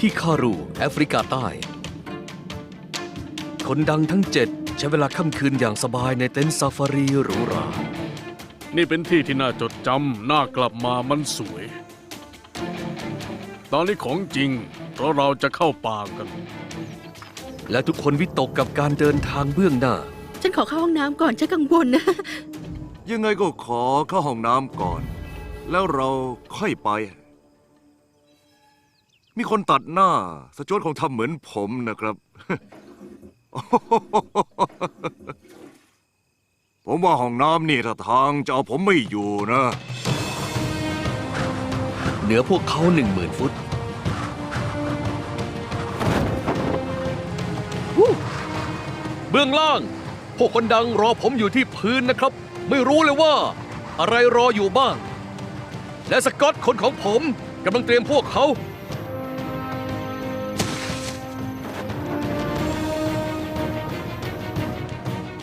ที่คารูแอฟริกาใต้ คนดังทั้งเจ็ดใช้เวลาค่ำคืนอย่างสบายในเต็นท์ซาฟารีหรูหรา นี่เป็นที่ที่น่าจดจำน่ากลับมามันสวย ตอนนี้ของจริง เพราะเราจะเข้าป่ากัน และทุกคนวิตกกับการเดินทางเบื้องหน้า ฉันขอเข้าห้องน้ำก่อนฉันกังวลนะ ยังไงก็ขอเข้าห้องน้ำก่อน แล้วเราค่อยไป มีคนตัดหน้า สจวตคงทำเหมือนผมนะครับ ผมว่าห้องน้ำนี่ถ้าทางจะเอาผมไม่อยู่นะ เหนือพวกเขาหนึ่งหมื่นฟุต เบื้องล่าง พวกคนดังรอผมอยู่ที่พื้นนะครับ ไม่รู้เลยว่า อะไรรออยู่บ้าง และสกอตคนของผมกำลังเตรียมพวกเขา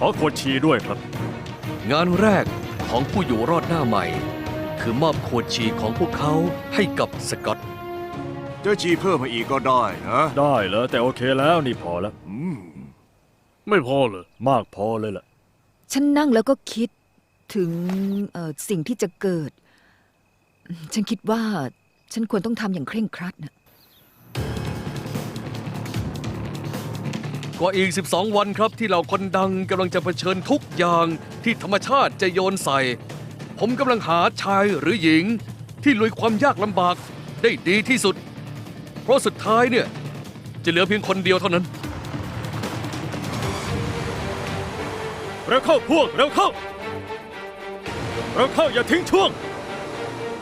อขวดชีด้วยครับ งานแรกของผู้อยู่รอดหน้าใหม่ คือมอบโคดชีของพวกเขาให้กับสกอตจะชีเพิ่มมาอีกก็ได้นะได้แล้วแต่โอเคแล้วนี่พอแล้ว อืมไม่พอเลย มากพอเลยล่ะ ฉันนั่งแล้วก็คิดถึงเอ่อสิ่งที่จะเกิด ฉันคิดว่าฉันควรต้องทำอย่างเคร่งครัดนะ กว่าอีก 12 วันครับที่เหล่าคนดังกำลังจะเผชิญทุกอย่างที่ธรรมชาติจะโยนใส่ ผมกำลังหาชายหรือหญิง ที่ลุยความยากลำบากได้ดีที่สุด เพราะสุดท้ายเนี่ย จะเหลือเพียงคนเดียวเท่านั้น เร็วเข้าพวกเร็วเข้า เร็วเข้าอย่าทิ้งช่วง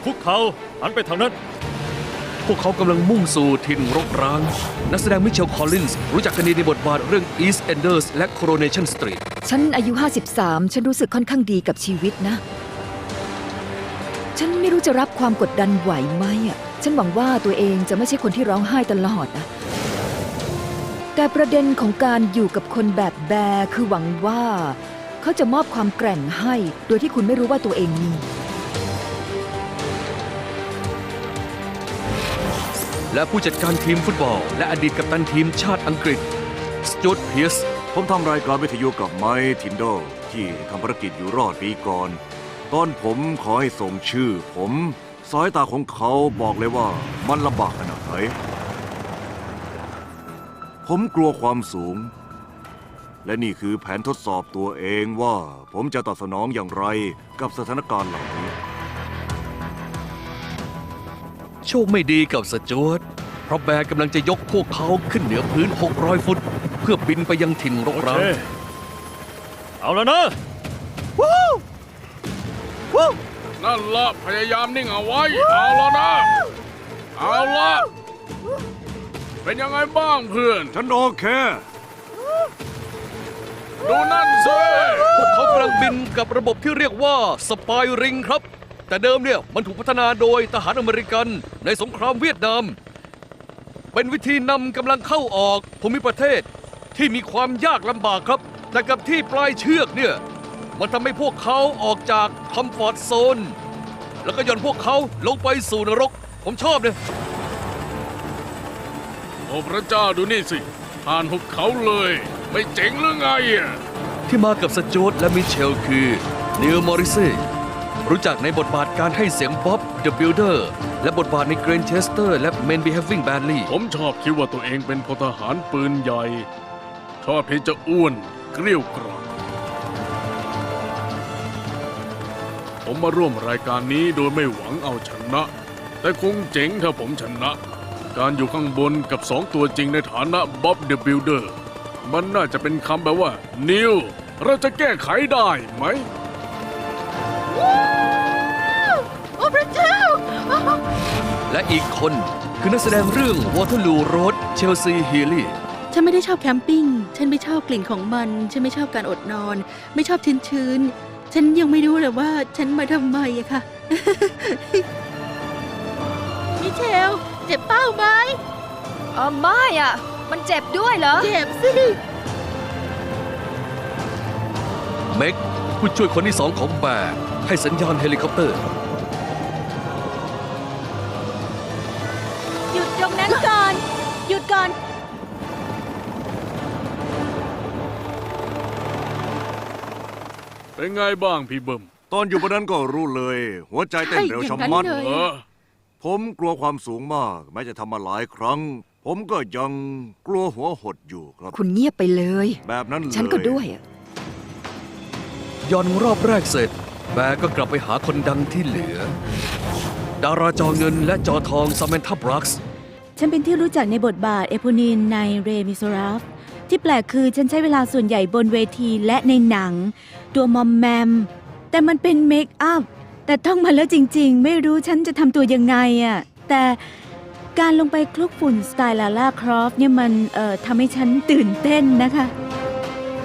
คุกเขาหันไปทางนั้น วกเขากำลังมุ่งสู่ถิ่นรกร้าง นักแสดงมิเชล คอลลินส์รู้จักกันดีในบทบาทเรื่อง East Enders และ Coronation Street ฉันอายุ 53 ฉันรู้สึกค่อนข้างดีกับชีวิตนะ ฉันไม่รู้จะรับความกดดันไหวไหมอะ ฉันหวังว่าตัวเองจะไม่ใช่คนที่ร้องไห้ตลอดนะแต่ประเด็นของการอยู่กับคนแบบแบร์คือหวังว่า เขาจะมอบความแกร่งให้ โดยที่คุณไม่รู้ว่าตัวเองมี และผู้จัดการทีมฟุตบอล และอดีตกัปตันทีมชาติอังกฤษสจ u ตเพียสผมทำรายการวิทยุกับไมค์ทินโดที่ทำภารกิจอยู่รอดปีก่อน ตอนผมขอให้ส่งชื่อ ผมสายตาของเขาบอกเลยว่ามันลำบากขนาดไหนผมกลัวความสูง และนี่คือแผนทดสอบตัวเองว่า ผมจะตอบสนองอย่างไรกับสถานการณ์เหล่านี้ โชคไม่ดีกับสจ u ตเพราะแบร์กำลังจะยกพวกเขาขึ้นเหนือพื้น 600 ฟุต เพื่อบินไปยังถิ่นรกโอร้าเคงเอาแล้วนะนั่นละพยายามนิ่งเอาไว้ เอาแล้วนะ เอาละเป็นยังไงบ้างเพื่อน ฉันโอเค ดูนั่นสิพวกเขากำลังบินกับระบบที่เรียกว่าสปายริงครับ แต่เดิมเนี่ยมันถูกพัฒนาโดยทหารอเมริกันในสงครามเวียดนาม เป็นวิธีนำกำลังเข้าออกภูมิประเทศที่มีความยากลำบากครับ แต่กับที่ปลายเชือกเนี่ยมันทำให้พวกเขาออกจากคอมฟอร์ทโซน แล้วก็โยนพวกเขาลงไปสู่นรก ผมชอบเนี่ยโอ้พระเจ้าดูนี่สิ ผ่านหุบเขาเลย ไม่เจ๋งหรือไงอะที่มากับสจ u ตและมิเชลคือนิวมอริซี รู้จักในบทบาทการให้เสียงบ๊อบเดอะบิลเดอร์และบทบาทในเกรนเชสเตอร์และ Men Behaving Badly ผมชอบคิดว่าตัวเองเป็นพลทหารปืนใหญ่ ชอบที่จะอ้วนเกลี้ยวกราดผมมาร่วมรายการนี้โดยไม่หวังเอาชนะ แต่คงเจ๋งถ้าผมชนะ การอยู่ข้างบนกับสองตัวจริงในฐานะบ๊อบเดอะบิลเดอร์มันน่าจะเป็นคำแบบว่า นิว เราจะแก้ไขได้ไหม และอีกคนคือนักแสดงเรื่อง Waterloo Road เชลซีฮีลี่ฉันไม่ได้ชอบแคมปิ้ง ฉันไม่ชอบกลิ่นของมัน ฉันไม่ชอบการอดนอน ไม่ชอบชื้นชื้นๆฉันยังไม่รู้เลยว่าฉันมาทำไมอะค่ะ มิเชล เจ็บเป้าไหมเออไม่อะมันเจ็บด้วยเหรอ เจ็บสิ เม็กผู้ช่วยคนที่สองของแบร์ให้สัญญาณเฮลิคอปเตอร์ เป็นไงบ้างพี่เบิ่มตอนอยู่บนนั้นก็รู้เลย หัวใจเต้นเร็วชะมัดใช่อย่างนั้นเลยเออผมกลัวความสูงมาก แม้จะทำมาหลายครั้ง ผมก็ยังกลัวหัวหดอยู่ครับ คุณเงียบไปเลย แบบนั้นเลยฉันก็ด้วยอะย่อนรอบแรกเสร็จ แบร์ก็กลับไปหาคนดังที่เหลือ ดาราจอเงินและจอทองซามเมนทับรักส์ ฉันเป็นที่รู้จักในบทบาทเอโพนินในเรมิโซราฟ ที่แปลกคือฉันใช้เวลาส่วนใหญ่บนเวทีและในหนัง ตัวมอมแมม แต่มันเป็นเมคอัพแต่ต้องมาแล้วจริง ๆ ไม่รู้ฉันจะทำตัวยังไงอะแต่การลงไปคลุกฝุ่นสไตล์ลาล่าครอฟเนี่ยมันเอ่อทำให้ฉันตื่นเต้นนะคะ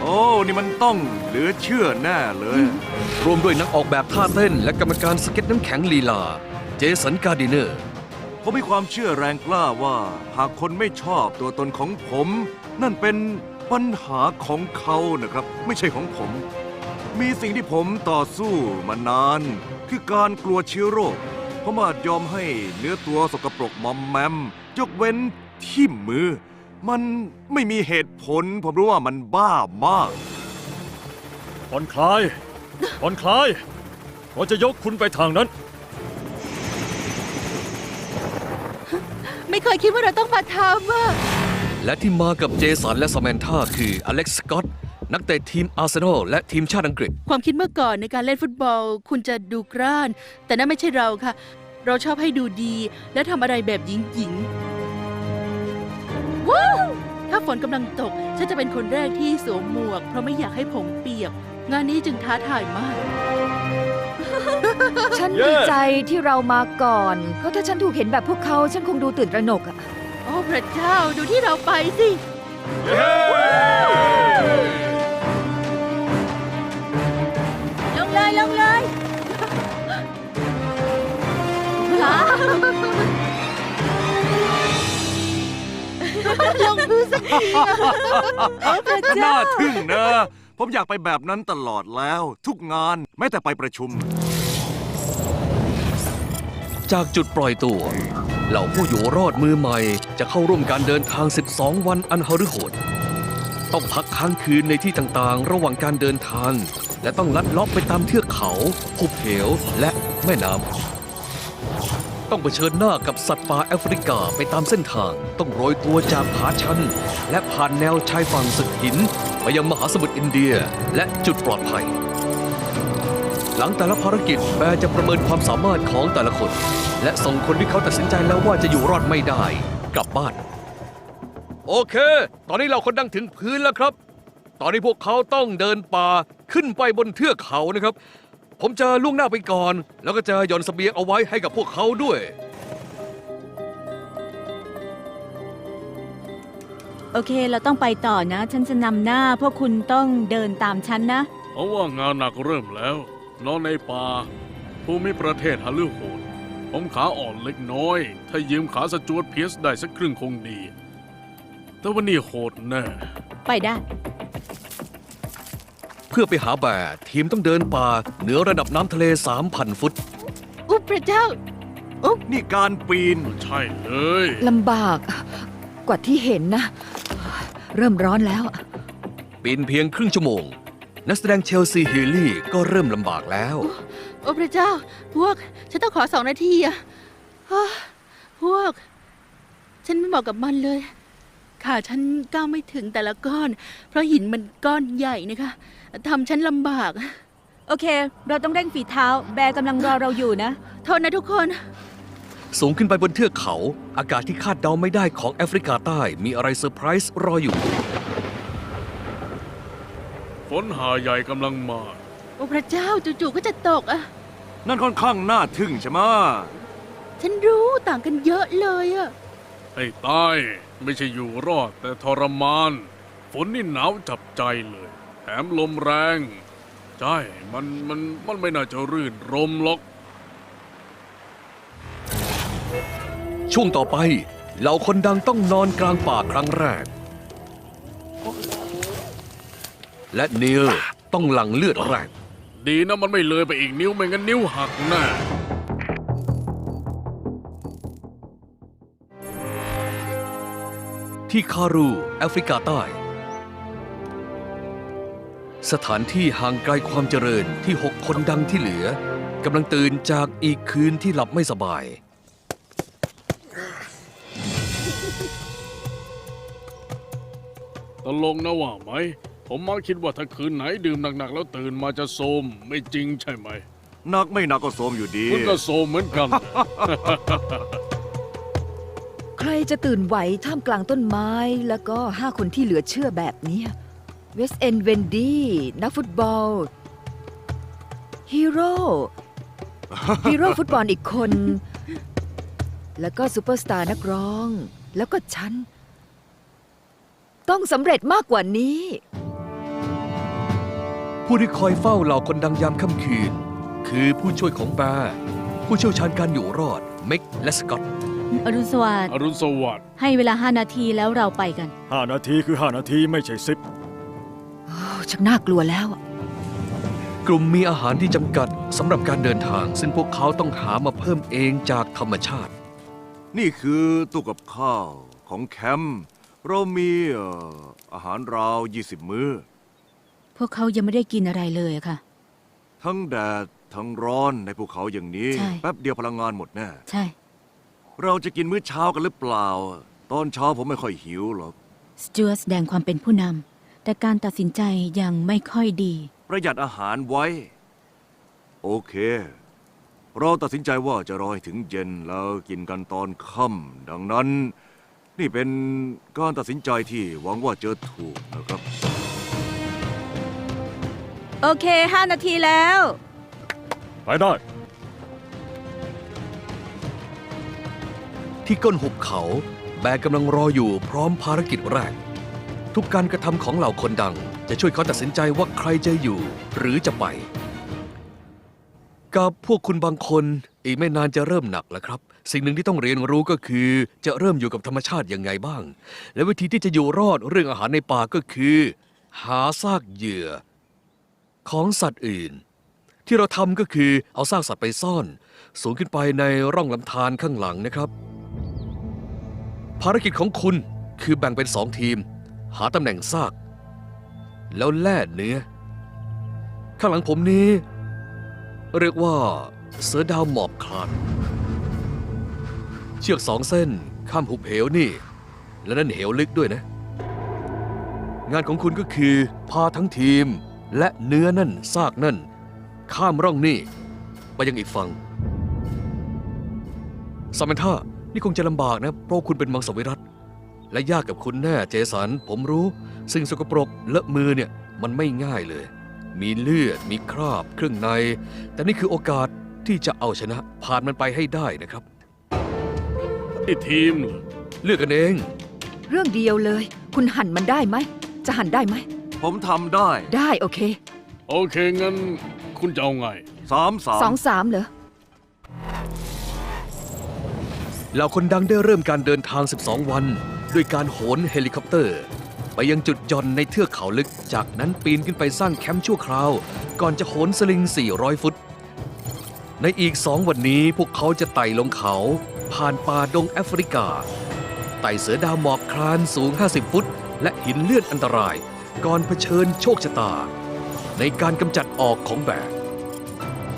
โอ้ นี่มันต้องเหลือเชื่อแน่เลย รวมด้วยนักออกแบบท่าเต้น และกรรมการสเก็ตน้ำแข็งลีลา เจสันการ์ดิเนอร์ ผมมีความเชื่อแรงกล้าว่า หากคนไม่ชอบตัวตนของผม นั่นเป็นปัญหาของเขานะครับ ไม่ใช่ของผม มีสิ่งที่ผมต่อสู้มานาน คือการกลัวเชื้อโรคผมอาจยอมให้เนื้อตัวสกปรกมอมแมม ยกเว้นที่มือ มันไม่มีเหตุผล ผมรู้ว่ามันบ้ามากผ่อนคลายผ่อนคลายเราจะยกคุณไปทางนั้น ไม่เคยคิดว่าเราต้องมาทำอะ และที่มากับเจสันและสแมนธาคืออเล็กซ์สกอตนักเตะทีมอาร์เซนอลและทีมชาติอังกฤษ ความคิดเมื่อก่อนในการเล่นฟุตบอล คุณจะดูกร้าน แต่นั่นไม่ใช่เราค่ะ เราชอบให้ดูดี และทำอะไรแบบหญิงๆว้าวถ้าฝนกำลังตก ฉันจะเป็นคนแรกที่สวมหมวก เพราะไม่อยากให้ผมเปียก งานนี้จึงท้าทายมาก ฉันเย้ดีใจที่เรามาก่อน เพราะถ้าฉันถูกเห็นแบบพวกเขา ฉันคงดูตื่นตระหนกอะโอ้ พระเจ้าดูที่เราไปสิ ลงเลยลงเลยว้าวลงพื้นสักทีอะโอ้พระเจ้าน่าทึ่งนะ ผมอยากไปแบบนั้นตลอดแล้ว ทุกงานแม้แต่ไปประชุม จากจุดปล่อยตัว เหล่าผู้อยู่รอดมือใหม่ จะเข้าร่วมการเดินทาง 12 วันอันหฤหดต้องพักค้างคืนในที่ต่างๆ ระหว่างการเดินทาง และต้องลัดเลาะไปตามเทือกเขาหุบเหวและแม่น้ำต้องเผชิญหน้ากับสัตว์ป่าแอฟริกาไปตามเส้นทาง ต้องโรยตัวจากผาชัน และผ่านแนวชายฝั่งสึกหิน ไปยังมหาสมุทรอินเดียและจุดปลอดภัย หลังแต่ละภารกิจแบร์จะประเมินความสามารถของแต่ละคน และส่งคนที่เขาตัดสินใจแล้วว่าจะอยู่รอดไม่ได้ กลับบ้าน โอเค ตอนนี้เราคนดังถึงพื้นแล้วครับ ตอนนี้พวกเขาต้องเดินป่าขึ้นไปบนเทือกเขานะครับ ผมจะล่วงหน้าไปก่อน แล้วก็จะหย่อนเสบียงเอาไว้ให้กับพวกเขาด้วย โอเค เราต้องไปต่อนะ ฉันจะนำหน้าพวกคุณต้องเดินตามฉันนะ เพราะว่างานหนักเริ่มแล้ว นอนในป่า ภูมิประเทศฮาลือโหด ผมขาอ่อนเล็กน้อย ถ้ายืมขาสจวตเพียสได้สักครึ่งคงดี แต่วันนี้โหดแน่ไปได้ เพื่อไปหาแบร์ทีมต้องเดินป่าเหนือระดับน้ำทะเล 3,000 ฟุต อุ๊ยพระเจ้า นี่การปีน ใช่เลย ลำบากกว่าที่เห็นนะ เริ่มร้อนแล้ว ปีนเพียงครึ่งชั่วโมง นักแสดงเชลซีฮิลลี่ก็เริ่มลำบากแล้ว โอ้พระเจ้า พวก ฉันต้องขอสองนาทีอะฮ่าพวก ฉันไม่เหมาะกับมันเลยขาฉันก้าวไม่ถึงแต่ละก้อน เพราะหินมันก้อนใหญ่นะคะทำฉันลำบาก โอเค เราต้องเร่งฝีเท้า แบร์กำลังรอเราอยู่นะ โทษนะทุกคน สูงขึ้นไปบนเทือกเขา อากาศที่คาดเดาไม่ได้ของแอฟริกาใต้มีอะไรเซอร์ไพรส์รออยู่ ฝนหาใหญ่กำลังมา โอ้พระเจ้าจู่ๆก็จะตกอะนั่นค่อนข้างน่าทึ่งใช่ไหมะฉันรู้ต่างกันเยอะเลยอะไอ้ใต้ไม่ใช่อยู่รอดแต่ทรมาน ฝนนี่หนาวจับใจเลย แถมลมแรง ใช่ มันมันมันไม่น่าจะรื่นรมหรอก ช่วงต่อไปเหล่าคนดังต้องนอนกลางป่าครั้งแรก และเนียลต้องหลั่งเลือดแรกดีนะมันไม่เลยไปอีกนิ้วไม่งั้นนิ้วหักแน่พที่คารูแอฟริกาใต้ สถานที่ห่างไกลความเจริญที่หกคนดังที่เหลือกำลังตื่นจากอีกคืนที่หลับไม่สบาย ตลกนะว่าไหม ผมมักคิดว่าถ้าคืนไหนดื่มหนักๆแล้วตื่นมาจะโซมไม่จริงใช่ไหมหนักไม่หนักก็โสมอยู่ดี คุณก็โซมเหมือนกัน ใครจะตื่นไหวท่ามกลางต้นไม้ แล้วก็ห้าคนที่เหลือเชื่อแบบเนี้เวสเอนเวนดี้นักฟุตบอลฮีโร่ฮีโร่ฟุตบอลอีกคน แล้วก็ซูเปอร์สตาร์นักร้อง แล้วก็ฉัน ต้องสำเร็จมากกว่านี้ ผู้ที่คอยเฝ้าเหล่าคนดังยามค่ำคืน คือผู้ช่วยของแบร์ผู้เชี่ยวชาญการอยู่รอดเม็กและสกอตอรุณสวัสดิ์อรุณสวัสดิ์ให้เวลา5นาทีแล้วเราไปกัน5นาทีคือ5นาทีไม่ใช่สิบโอ้ชักน่ากลัวแล้วอะกลุ่มมีอาหารที่จำกัดสำหรับการเดินทาง ซึ่งพวกเขาต้องหามาเพิ่มเองจากธรรมชาติ นี่คือตู้กับข้าวของแคมป์เรามีเอ่ออาหารราว 20 มื้อ พวกเขายังไม่ได้กินอะไรเลยอะค่ะ ทั้งแดดทั้งร้อนในภูเขาอย่างนี้ ใช่ แป๊บเดียวพลังงานหมดแน่ ใช่ เราจะกินมื้อเช้ากันหรือเปล่า ตอนเช้าผมไม่ค่อยหิวหรอก สจวตแสดงความเป็นผู้นำแต่การตัดสินใจยังไม่ค่อยดี ประหยัดอาหารไว้ โอเค เราตัดสินใจว่าจะรอให้ถึงเย็นแล้วกินกันตอนค่ำดังนั้น นี่เป็นการตัดสินใจที่หวังว่าจะถูกนะครับ โอเค 5 นาทีแล้ว ไปได้ ที่ก้นหุบเขา แบร์กำลังรออยู่พร้อมภารกิจแรก ทุกการกระทำของเหล่าคนดัง จะช่วยเขาตัดสินใจว่าใครจะอยู่หรือจะไป กับพวกคุณบางคนอีกไม่นานจะเริ่มหนักแล้วครับ สิ่งหนึ่งที่ต้องเรียนรู้ก็คือ จะเริ่มอยู่กับธรรมชาติยังไงบ้าง และวิธีที่จะอยู่รอดเรื่องอาหารในป่าก็คือ หาซากเหยื่อ ของสัตว์อื่น ที่เราทำก็คือเอาซากสัตว์ไปซ่อน สูงขึ้นไปในร่องลำธารข้างหลังนะครับ ภารกิจของคุณคือแบ่งเป็นสองทีม หาตำแหน่งซาก แล้วแล่เนื้อ ข้างหลังผมนี้ เรียกว่าเสือดาวหมอบคลานเชือกสองเส้นข้ามหุบเหวนี่ และนั่นเหวลึกด้วยนะ งานของคุณก็คือพาทั้งทีม และเนื้อนั่นซากนั่น ข้ามร่องนี่ไปยังอีกฝั่งซามนธานี่คงจะลำบากนะ เพราะคุณเป็นมังสวิรัตและยากกับคุณแน่เจสันผมรู้ สิ่งสกปรกเลอะมือเนี่ยมันไม่ง่ายเลย มีเลือด มีคราบ เครื่องใน แต่นี่คือโอกาสที่จะเอาชนะ ผ่านมันไปให้ได้นะครับที่ทีมเหรอเลือกกันเอง เรื่องเดียวเลย คุณหั่นมันได้ไหม จะหั่นได้ไหม ผมทำได้ได้โอเคโอเค งั้นคุณจะเอาไง สามสาสอมงสามเหรอ เหล่าคนดังได้เริ่มการเดินทาง 12 วัน ด้วยการโหนเฮลิคอปเตอร์ ไปยังจุดหย่อนในเทือกเขาลึก จากนั้นปีนขึ้นไปสร้างแคมป์ชั่วคราว ก่อนจะโหนสลิง 400 ฟุต ในอีกสองวันนี้พวกเขาจะไต่ลงเขา ผ่านป่าดงแอฟริกา ไต่เสือดาวหมอบคลานสูง 50 ฟุต และหินเลื่อนอันตราย ก่อนเผชิญโชคชะตา ในการกำจัดออกของแบก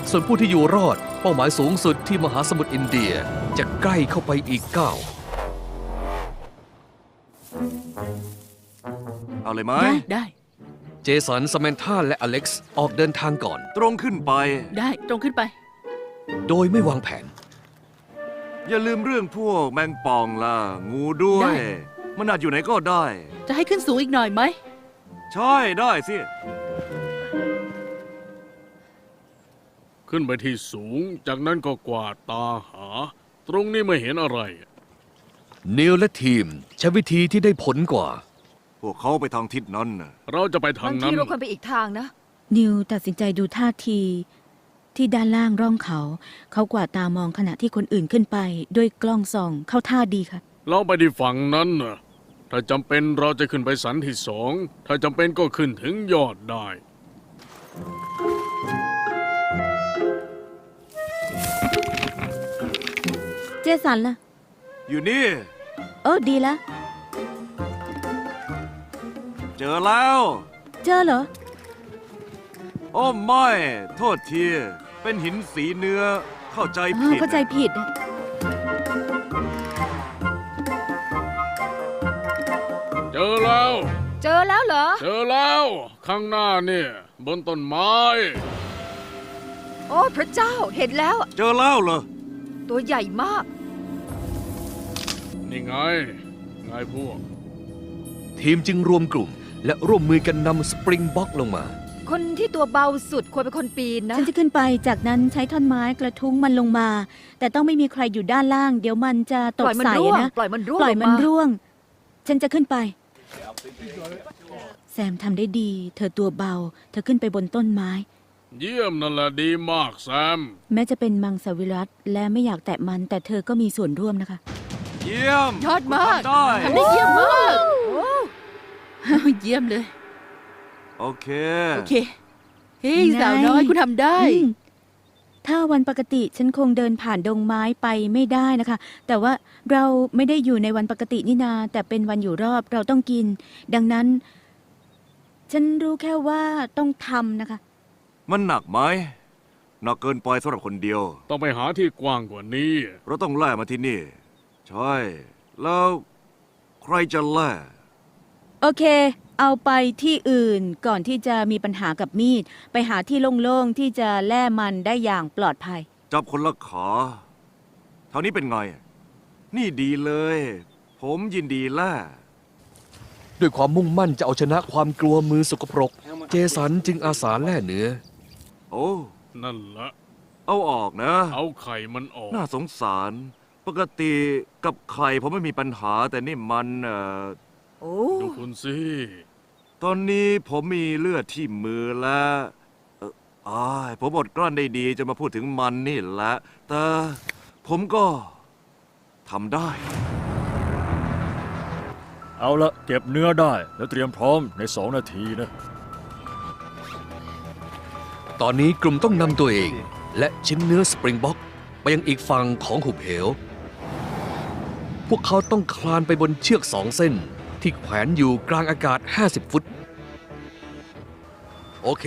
ส่วนผู้ที่อยู่รอดเป้าหมายสูงสุดที่มหาสมุทรอินเดียจะใกล้เข้าไปอีกก้าวเอาเลยไหม ได้ได้เจสันสแมนธาและอเล็กซ์ออกเดินทางก่อน ตรงขึ้นไป ได้ตรงขึ้นไป โดยไม่วางแผน อย่าลืมเรื่องพวกแมงป่องล่ะ งูด้วย ได้ มันอาจอยู่ไหนก็ได้ จะให้ขึ้นสูงอีกหน่อยไหม ใช่ได้สิ ขึ้นไปที่สูง จากนั้นก็กวาดตาหา ตรงนี้ไม่เห็นอะไร นิวและทีมใช้วิธีที่ได้ผลกว่า พวกเขาไปทางทิศนั้นน่ะเราจะไปทาบางงนั้ทีน เราควรไปอีกทางนะ นิวตัดสินใจดูท่าที ที่ด้านล่างร่องเขา เขากวาดตามองขณะที่คนอื่นขึ้นไป ด้วยกล้องส่องเข้าท่าดีค่ะ เราไปที่ฝั่งนั้นนะ ถ้าจำเป็นเราจะขึ้นไปสันที่สอง ถ้าจำเป็นก็ขึ้นถึงยอดได้ เจสันล่ะ อยู่นี่ เออดีละเจอแล้ว เจอเหรอ โอ้ไม่ โทษที เป็นหินสีเนื้อเข้าใจอ้าผิวดเข้าใจผิด อะเจอแล้ว เจอแล้วเหรอ เจอแล้ว ข้างหน้าเนี่ย บนต้นไม้ โอ้พระเจ้าเห็นแล้ว เจอแล้วเหรอ ตัวใหญ่มาก นี่ไงไงพวก ทีมจึงรวมกลุ่ม และร่วมมือกันนำสปริงบ็อกลงมา คนที่ตัวเบาสุดควรเป็นคนปีนนะ ฉันจะขึ้นไปจากนั้นใช้ท่อนไม้กระทุ้งมันลงมา แต่ต้องไม่มีใครอยู่ด้านล่าง เดี๋ยวมันจะตปกล่อยมันใส่ร่วงนะ ปล่อยมันร่วงปล่อยมันลงาร่วง ฉันจะขึ้นไป แซมทำได้ดี เธอตัวเบา เธอขึ้นไปบนต้นไม้ เยี่ยมนั่นแหละดีมากแซม แม้จะเป็นมังสวิรัตและไม่อยากแตะมัน แต่เธอก็มีส่วนร่วมนะคะ เยี่ยมยอดมากคุณทำได้ทำได้เยี่ยมมากเยี่ยมเลย โอเค โอเค เฮ้ยไงสาวน้อยคุณทำได้ อืม ถ้าวันปกติฉันคงเดินผ่านดงไม้ไปไม่ได้นะคะ แต่ว่าเราไม่ได้อยู่ในวันปกตินี่นา แต่เป็นวันอยู่รอบเราต้องกิน ดังนั้น ฉันรู้แค่ว่าต้องทำนะคะ มันหนักไหมหนักเกินไปสำหรับคนเดียว ต้องไปหาที่กว้างกว่านี้ เราต้องแล่มาที่นี่ ใช่ แล้วใครจะแล่ โอเค เอาไปที่อื่นก่อนที่จะมีปัญหากับมีด ไปหาที่โล่งๆ ที่จะแล่มันได้อย่างปลอดภัย จับคนละขาเท่านี้เป็นไง นี่ดีเลย ผมยินดีแล่ด้วยความมุ่งมั่นจะเอาชนะความกลัวมือสกปรก เจสันจึงอาสาแล่เนื้อ โอ้ นั่นละ เอาออกนะ เอาไข่มันออก น่าสงสาร ปกติกับไข่ผมไม่มีปัญหาแต่นี่มันเอ่อ โอ้ ดูคุณสิ ตอนนี้ผมมีเลือดที่มือแล้วเอ่ออ้ายผมอดกลั้นได้ดีจะมาพูดถึงมันนี่แหละ แต่ผมก็ทำได้ เอาละเก็บเนื้อได้ แล้วเตรียมพร้อมในสองนาทีนะ ตอนนี้กลุ่มต้องนำตัวเอง และชิ้นเนื้อสปริงบ็อกไปยังอีกฝั่งของหุบเหว พวกเขาต้องคลานไปบนเชือกสองเส้น ที่แขวนอยู่กลางอากาศ 50 ฟุต โอเค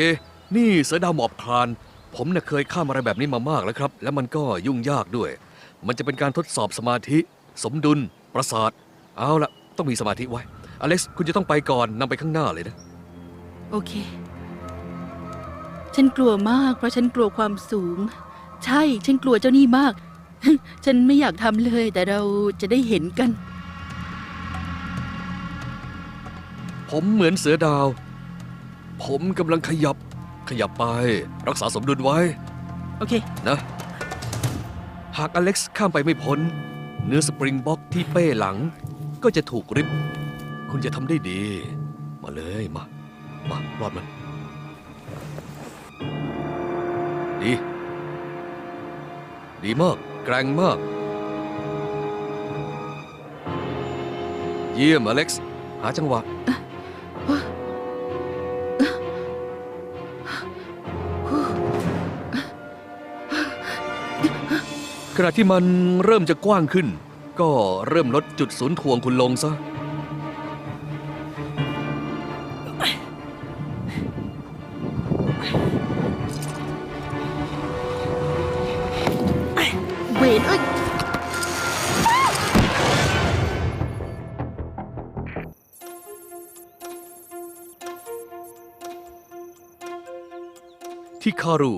นี่เสือดาวหมอบคลาน ผมเน่ะเคยข้ามอะไรแบบนี้มามากแล้วครับ และมันก็ยุ่งยากด้วย มันจะเป็นการทดสอบสมาธิ สมดุล ประสาท เอาละต้องมีสมาธิไว้ อเล็กซ์ คุณจะต้องไปก่อนนำไปข้างหน้าเลยนะ โอเค ฉันกลัวมาก เพราะฉันกลัวความสูง ใช่ ฉันกลัวเจ้านี่มาก ฉันไม่อยากทำเลย แต่เราจะได้เห็นกัน ผมเหมือนเสือดาว ผมกำลังขยับ ขยับไป รักษาสมดุลไว้ โอเค นะ หากอเล็กซ์ข้ามไปไม่พ้น เนื้อสปริงบ็อกที่เป้หลัง ก็จะถูกริบ คุณจะทำได้ดี มาเลยมา มารอดมัน ดี ดีมาก แกร่งมาก เยี่ยมอเล็กซ์ หาจังหวะข ณะที่มันเริ่มจะกว้างขึ้น ก็เริ่มลดจุดศูนย์ถ่วงคุณลงซะ เวนเอ้ย ที่คารู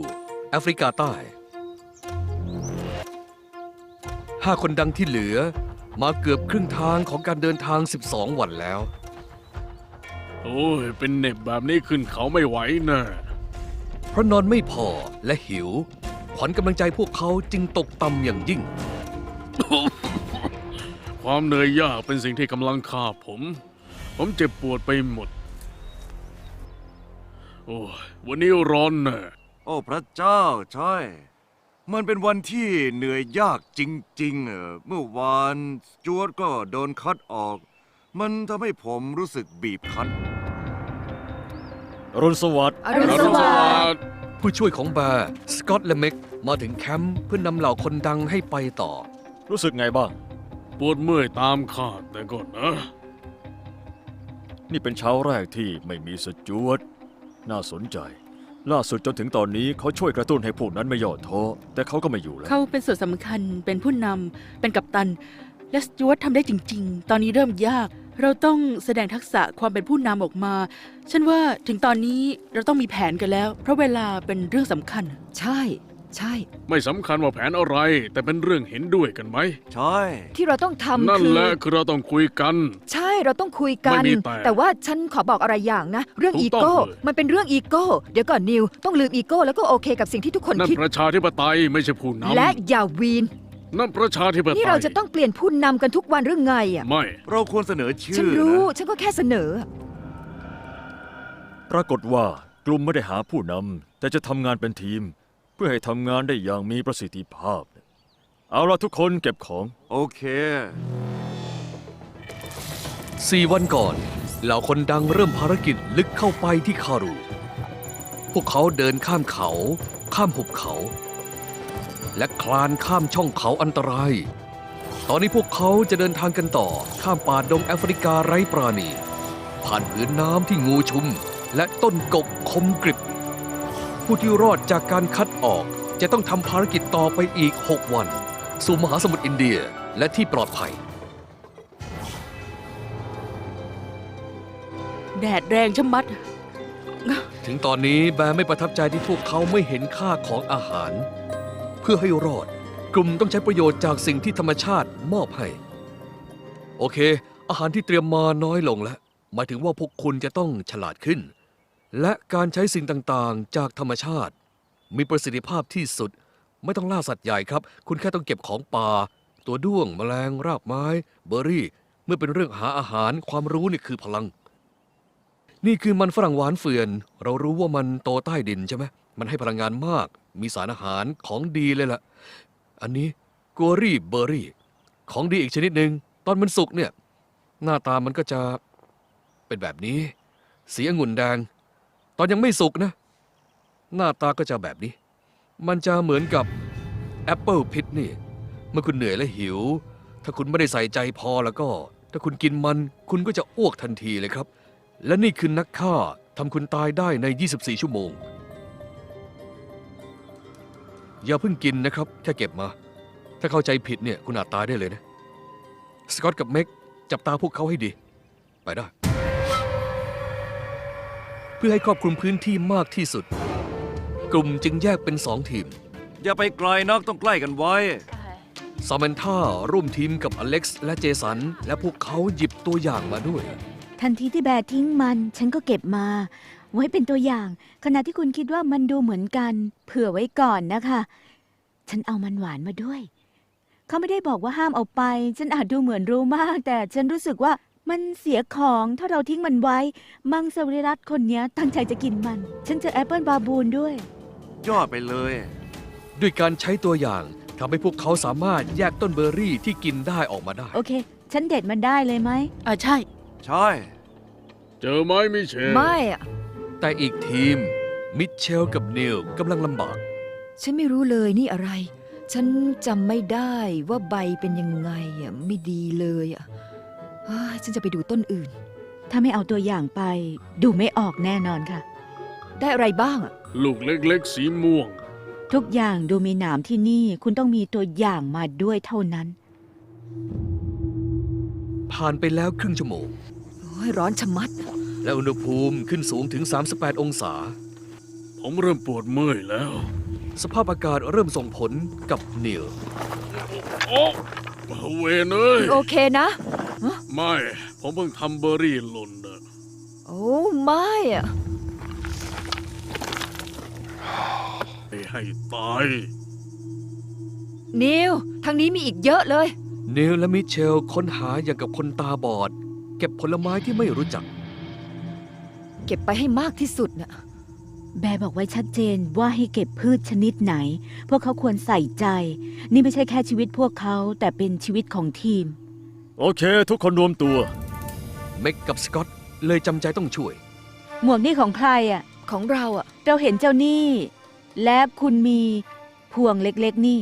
แอฟริกาใต้ ห้าคนดังที่เหลือ มาเกือบครึ่งทางของการเดินทาง 12 วันแล้ว โอ้ย เป็นเหน็บแบบนี้ขึ้นเขาไม่ไหวนะเพราะนอนไม่พอและหิว ขวัญกำลังใจพวกเขาจึงตกต่ำอย่างยิ่ง ความเหนื่อยยากเป็นสิ่งที่กำลังฆ่าผม ผมเจ็บปวดไปหมด โอ้ย วันนี้ร้อนนะโอ้พระเจ้าใช่ มันเป็นวันที่เหนื่อยยากจริงๆเออเมื่อวานสจวตก็โดนคัดออก มันทำให้ผมรู้สึกบีบคั้น อรุณสวัสดิ์อรุณสวัสดิ์ดิ์ผู้ช่วยของแบร์สกอตและเม็กมาถึงแคมป์เพื่อนำเหล่าคนดังให้ไปต่อ รู้สึกไงบ้าง ปวดเมื่อยตามขาดแต่ก่อนนะ นี่เป็นเช้าแรกที่ไม่มีสจวตน่าสนใจ ล่าสุดจนถึงตอนนี้เขาช่วยกระตุ้นให้พวกนั้นไม่ย่อท้อแต่เขาก็ไม่อยู่แล้ว เขาเป็นส่วนสำคัญเป็นผู้นำเป็นกัปตัน และสจวตทำได้จริง ๆ ตอนนี้เริ่มยาก เราต้องแสดงทักษะความเป็นผู้นำออกมา ฉันว่าถึงตอนนี้เราต้องมีแผนกันแล้ว เพราะเวลาเป็นเรื่องสำคัญ ใช่ ใช่ ไม่สำคัญว่าแผนอะไร แต่เป็นเรื่องเห็นด้วยกันไหม ใช่ ที่เราต้องทำนั่นคือแหละคือเราต้องคุยกัน ใช่เราต้องคุยกัน ไม่มีแต่แต่ว่าฉันขอบอกอะไรอย่างนะ เรื่องถูอีกต้องโก้ เลย มันเป็นเรื่องอีโก้ เดี๋ยวก่อนนิว ต้องลืมอีโก้แล้วก็โอเคกับสิ่งที่ทุกคนนั่นคิด ประชาธิปไตยไม่ใช่ผู้นำและอย่าวีน นั่นประชาธิปไตยนี่เราจะต้องเปลี่ยนผู้นำกันทุกวันหรือไงอะ ไม่ เราควรเสนอชื่อฉันรู้ นะฉันก็แค่เสนอ ปรากฏว่ากลุ่มไม่ได้หาผู้นำแต่จะทำงานเป็นทีม เพื่อให้ทำงานได้อย่างมีประสิทธิภาพ เอาละทุกคนเก็บของ โอเค สี่วันก่อนเหล่าคนดังเริ่มภารกิจลึกเข้าไปที่คารู พวกเขาเดินข้ามเขา ข้ามหุบเขา และคลานข้ามช่องเขาอันตราย ตอนนี้พวกเขาจะเดินทางกันต่อข้ามป่าดงแอฟริกาไร้ปราณี ผ่านผืนน้ำที่งูชุม และต้นกบคมกริบ ผู้ที่รอดจากการคัดออกจะต้องทำภารกิจต่อไปอีก 6 วัน สู่มหาสมุทรอินเดียและที่ปลอดภัย แดดแรงชะมัด ถึงตอนนี้แบร์ไม่ประทับใจที่พวกเขาไม่เห็นค่าของอาหาร เพื่อให้รอด กลุ่มต้องใช้ประโยชน์จากสิ่งที่ธรรมชาติมอบให้ โอเค อาหารที่เตรียมมาน้อยลงแล้วหมายถึงว่าพวกคุณจะต้องฉลาดขึ้น และการใช้สิ่งต่างๆ จากธรรมชาติ มีประสิทธิภาพที่สุด ไม่ต้องล่าสัตว์ใหญ่ครับ คุณแค่ต้องเก็บของป่า ตัวด้วง แมลง รากไม้ เบอร์รี่ เมื่อเป็นเรื่องหาอาหารความรู้นี่คือพลัง นี่คือมันฝรั่งหวานเฟือน เรารู้ว่ามันโตใต้ดินใช่ไหมมันให้พลังงานมาก มีสารอาหารของดีเลยล่ะ อันนี้กัวรี่เบอร์รี่ ของดีอีกชนิดหนึ่งตอนมันสุกเนี่ย หน้าตามันก็จะเป็นแบบนี้ สีองุ่นแดง ตอนยังไม่สุกนะ หน้าตาก็จะแบบนี้ มันจะเหมือนกับแอปเปิลพิษนี่ เมื่อคุณเหนื่อยและหิว ถ้าคุณไม่ได้ใส่ใจพอแล้วก็ ถ้าคุณกินมัน คุณก็จะอ้วกทันทีเลยครับ และนี่คือนักฆ่าทำคุณตายได้ใน 24 ชั่วโมง อย่าเพิ่งกินนะครับ แค่เก็บมา ถ้าเข้าใจผิดเนี่ยคุณอาจตายได้เลยนะ สกอตกับเม็กจับตาพวกเขาให้ดี ไปได้ เพื่อให้ครอบคลุมพื้นที่มากที่สุด กลุ่มจึงแยกเป็นสองทีม อย่าไปไกลนักต้องใกล้กันไว้ ซาม a นธาร่วมทีมกับอเล็กซ์และเจสัน และพวกเขาหยิบตัวอย่างมาด้วย ทันทีที่แบร์ทิ้งมัน ฉันก็เก็บมา ไว้เป็นตัวอย่าง ขณะที่คุณคิดว่ามันดูเหมือนกัน เผื่อไว้ก่อนนะคะ ฉันเอามันหวานมาด้วย เขาไม่ได้บอกว่าห้ามเอาไป ฉันอาจดูเหมือนรู้มาก แต่ฉันรู้สึกว่า มันเสียของถ้าเราทิ้งมันไว้ มังสวิรัตคนเนี้ยตั้งใจจะกินมัน ฉันเจอแอปเปิลบาบูนด้วย ยอดไปเลย ด้วยการใช้ตัวอย่างทำให้พวกเขาสามารถแยกต้นเบอร์รี่ที่กินได้ออกมาได้ โอเค ฉันเด็ดมันได้เลยไหม อ่าใช่ ใช่ เจอไหมมิเชลไม่อะแต่อีกทีม มิเชลกับนิลกำลังลำบาก ฉันไม่รู้เลยนี่อะไร ฉันจำไม่ได้ว่าใบเป็นยังไงอะไม่ดีเลยอะ เฮ้ยฉันจะไปดูต้นอื่น ถ้าไม่เอาตัวอย่างไป ดูไม่ออกแน่นอนค่ะ ได้อะไรบ้างอะลูกเล็กๆ สีม่วง ทุกอย่างดูมีหนามที่นี่คุณต้องมีตัวอย่างมาด้วยเท่านั้น ผ่านไปแล้วครึ่งชั่วโมง โอ้ยร้อนชะมัด และอุณหภูมิขึ้นสูงถึง 38 องศา ผมเริ่มปวดเมื่อยแล้ว สภาพอากาศเริ่มส่งผลกับนิลโอ้เวนเอ้ยโอเคนะ ไม่ ผมเพิ่งทำเบอร์รี่หล่นนะโอ้ไม่อะไปให้ตาย นิวทางนี้มีอีกเยอะเลย นิลและมิเชลค้นหาอย่างกับคนตาบอด เก็บผลไม้ที่ไม่รู้จัก เก็บไปให้มากที่สุดน่ะแบร์บอกไว้ชัดเจนว่าให้เก็บพืชชนิดไหน พวกเขาควรใส่ใจ นี่ไม่ใช่แค่ชีวิตพวกเขาแต่เป็นชีวิตของทีม โอเค ทุกคนรวมตัว เม็กกับสกอตเลยจำใจต้องช่วย หมวกนี่ของใครอะ ของเราอะ เราเห็นเจ้านี่ และคุณมีพวงเล็กๆนี่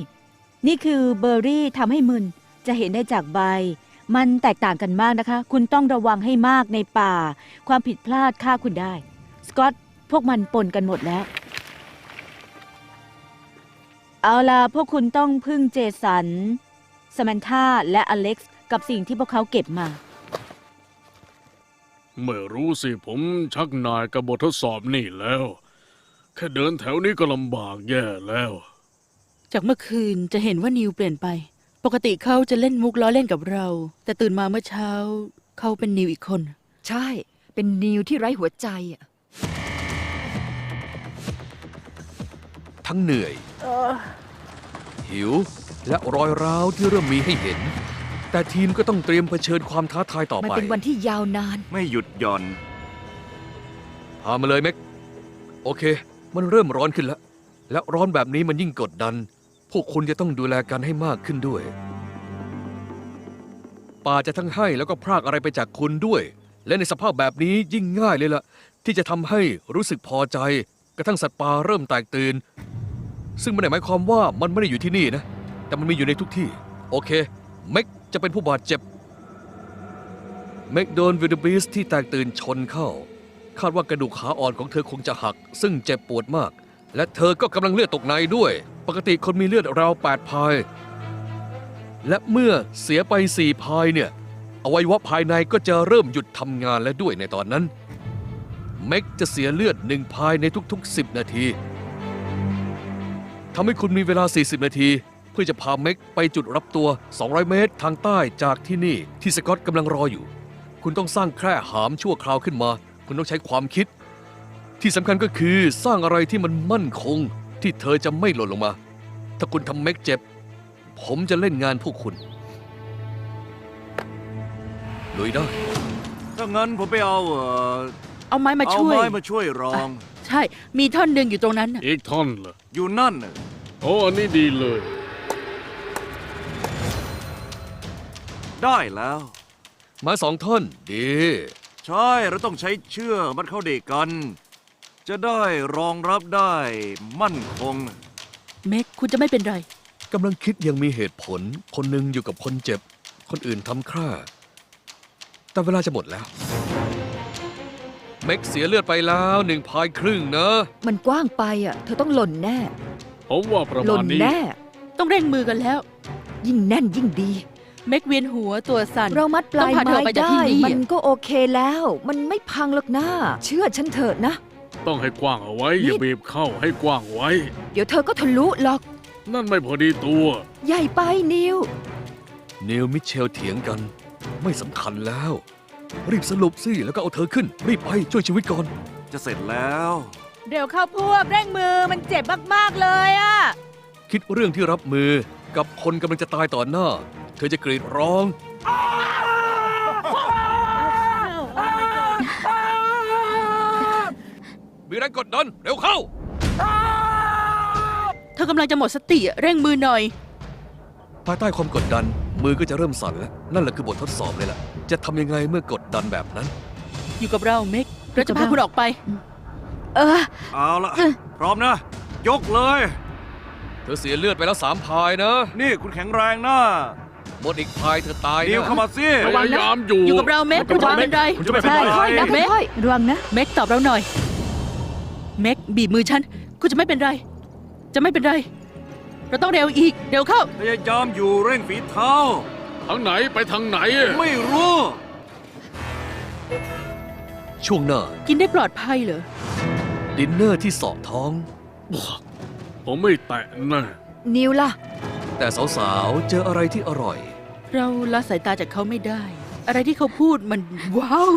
นี่คือเบอร์รี่ทำให้มึน จะเห็นได้จากใบ มันแตกต่างกันมากนะคะ คุณต้องระวังให้มากในป่า ความผิดพลาดฆ่าคุณได้ สกอต พวกมันปนกันหมดแล้ว เอาล่ะ พวกคุณต้องพึ่งเจสันสม a นธาและอเล็กซ์ กับสิ่งที่พวกเขาเก็บมา ไม่รู้สิผมชักนายกับบททดสอบนี่แล้ว แค่เดินแถวนี้ก็ลำบากแย่แล้ว จากเมื่อคืนจะเห็นว่านิวเปลี่ยนไป ปกติเขาจะเล่นมุกล้อเล่นกับเรา แต่ตื่นมาเมื่อเช้า เขาเป็นนิวอีกคน ใช่ เป็นนิวที่ไร้หัวใจอะทั้งเหนื่อย หิวและรอยร้าวที่เริ่มมีให้เห็น แต่ทีมก็ต้องเตรียมเผชิญความท้าทายต่อมันไปเป็นวันที่ยาวนาน ไม่หยุดหย่อน พามาเลยเม็ก โอเค มันเริ่มร้อนขึ้นแล้ว และร้อนแบบนี้มันยิ่งกดดัน พวกคุณจะต้องดูแลกันให้มากขึ้นด้วย ป่าจะทั้งให้แล้วก็พรากอะไรไปจากคุณด้วย และในสภาพแบบนี้ยิ่งง่ายเลยล่ะ ที่จะทำให้รู้สึกพอใจ กระทั่งสัตว์ป่าเริ่มแตกตื่น ซึ่งไม่ได้หมายความว่ามันไม่ได้อยู่ที่นี่นะ แต่มันมีอยู่ในทุกที่ โอเค เม็ก จะเป็นผู้บาดเจ็บเมกโดนวิลเดบีสที่แตกตื่นชนเข้า คาดว่ากระดูกขาอ่อนของเธอคงจะหัก ซึ่งเจ็บปวดมาก และเธอก็กำลังเลือดตกในด้วย ปกติคนมีเลือดราว8พาย และเมื่อเสียไป4พายเนี่ยอวัยวะภายในก็จะเริ่มหยุดทำงานและด้วยในตอนนั้น เม็กจะเสียเลือดหนึ่งพายในทุกๆ 10 นาทีทำให้คุณมีเวลา 40 นาที เพื่อจะพาเม็กไปจุดรับตัว 200 เมตรทางใต้จากที่นี่ที่สกอตกำลังรออยู่ คุณต้องสร้างแคร่หามชั่วคราวขึ้นมา คุณต้องใช้ความคิด ที่สำคัญก็คือสร้างอะไรที่มันมั่นคง ที่เธอจะไม่หล่นลงมา ถ้าคุณทำเม็กเจ็บ ผมจะเล่นงานพวกคุณลุยได้ถ้างั้นผมไปเอาเอ่อเอาไม้มาเอาช่วย ไม้มาช่วยรอง ใช่ มีท่อนหนึ่งอยู่ตรงนั้นน่ะอีกท่อนเหรออยู่นั่นน่ะโอ้อันนี้ดีเลย ได้แล้ว ไม้สองท่อนดี ใช่เราต้องใช้เชือกมัดเข้าเด็กกัน จะได้รองรับได้มั่นคง เม็กคุณจะไม่เป็นไร กำลังคิดยังมีเหตุผล คนหนึ่งอยู่กับคนเจ็บ คนอื่นทำคร่า แต่เวลาจะหมดแล้ว เม็กเสียเลือดไปแล้วหนึ่งพายครึ่งนะ มันกว้างไปอะ เธอต้องหล่นแน่ ผมว่าประหล่มาณนนี้ แน่ ต้องเร่งมือกันแล้ว ยิ่งแน่นยิ่งดี เม็กเวียนหัวตัวสั่น เรามัดปลายต้องพาเธอไม้ไปจากได้ที่นี่มันก็โอเคแล้ว มันไม่พังหรอกนะเชื่อฉันเถอะนะ ต้องให้กว้างเอาไว้ อย่านี่บีบเข้าให้กว้างไว้ เดี๋ยวเธอก็ทะลุหรอก นั่นไม่พอดีตัว ใหญ่ไปนิว นิวมิเชลเถียงกัน ไม่สำคัญแล้ว รีบสรุปสิแล้วก็เอาเธอขึ้น รีบไปช่วยชีวิตก่อน จะเสร็จแล้ว เดี๋ยวเข้าพวกเร่งมือมันเจ็บมากๆเลยอะคิดเรื่องที่รับมือกับคนกำลังจะตายต่อหน้าเธอจะกรีดร้อง มีแรงกดดันเร็วเข้า เธอกำลังจะหมดสติอะเร่งมือหน่อย ภายใต้ความกดดันมือก็จะเริ่มสั่นแล้ว นั่นแหละคือบททดสอบเลยล่ะ จะทำยังไงเมื่อกดดันแบบนั้น อยู่กับเราเม็กเราจะพาคุณออกไป เออ เอาละพร้อมนะ ยกเลย เธอเสียเลือดไปแล้วสามพายนะ นี่คุณแข็งแรงนะ หมดอีกพายเธอตายนิวนะเข้ามาสิพยายามอยู่อยู่กับเราเม็กคุณจะไม่เป็นไรคุณจะไม่เป็นใช่ไรค่อยนะเม็ดค่อยระวังนะ เม็กตอบเราหน่อย เม็กบีบมือฉันคุณจะไม่เป็นไร จะไม่เป็นไร เราต้องเร็วอีก เร็วเข้า พยายามอยู่เร่งฝีเท้า ทางไหนไปทางไหน ไม่รู้ ช่วงหน้า กินได้ปลอดภัยเหรอ ดินเนอร์ที่เสอบท้อง ผมไม่แตะนะ นิวล่ะ แต่สาวๆ เจออะไรที่อร่อย เราละสายตาจากเขาไม่ได้ อะไรที่เขาพูดมันว้าว